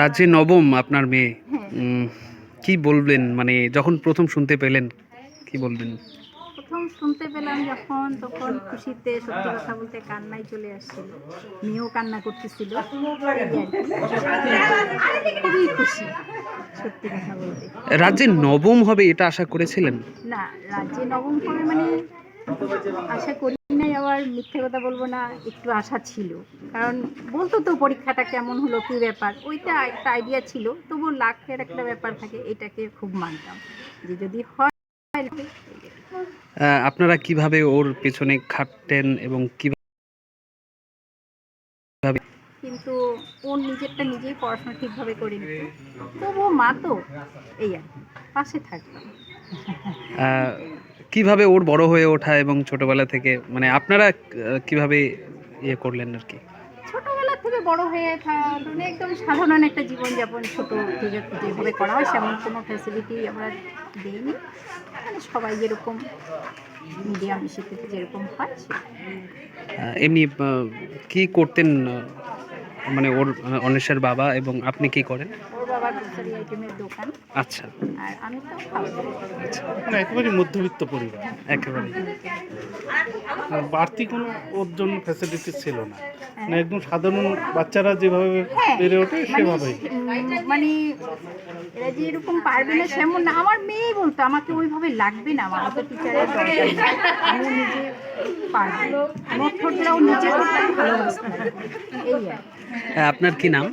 রাজ্যে নবম আপনার মেয়ে। কি বলবেন? মানে যখন প্রথম শুনতে পেলেন কি বলবেন? প্রথম শুনতে পেলাম যখন তখন খুশিতে সত্যি কথা বলতে কান্নাই চলে আসছিল। মেয়েও কান্না করতেছিল। খুবই খুশি সত্যি কথা বলতে। রাজ্যে নবম হবে এটা আশা করেছিলেন? না রাজ্যে নবম হবে মানে আশা করি আবার মিথ্যে কথা বলব না একটু আশা ছিল। কারণ বলতো তো পরীক্ষাটা কেমন হলো কি ব্যাপার? ওইটা একটা আইডিয়া ছিল তবু লাখের একটা ব্যাপার থাকে এটাকে খুব মানতাম। যে যদি হয় আপনারা কীভাবে ওর পেছনে খাটতেন এবং কীভাবে কিন্তু ওর নিজেরটা নিজেই পড়াশোনা ঠিকভাবে করে নিত তবুও মা তো এই আর পাশে থাকতাম। কীভাবে ওর বড় হয়ে ওঠা এবং ছোটবেলা থেকে মানে আপনারা কীভাবে ইয়ে করলেন আর কি? ছোটবেলা থেকে বড় হয়ে মানে একদম সাধারণ একটা জীবনযাপন ছোট যেভাবে করা হয় সেমন কোনো ফ্যাসিলিটি আমরা দিইনি। মানে সবাই যেরকম মিডিয়াম যেরকম হয় এমনি কি করতেন মানে ওর আহ, অন্বেষার বাবা এবং আপনি কি করেন? ওর বাবার গ্রোসারি আইটেমের দোকান। আচ্ছা। আর আমি তো খাবার মানে একেবারে মধ্যবিত্ত পরিবার। একেবারে বাড়তি কোনো ওর জন্য ফ্যাসিলিটি ছিল না। মানে একদম সাধারণ বাচ্চারা যেভাবে হ্যাঁ, বেড়ে ওঠে মানে সেভাবেই। মানে এরা যে এরকম পারবে না সেমন না। আমার মেয়েই বলতো আমাকে ওইভাবে লাগবে না আমার তো টিচারের দরকার আমি নিজে পারব। নোট নিজে করতে ভালোবাসতাম এই আর আপনার কি নাম?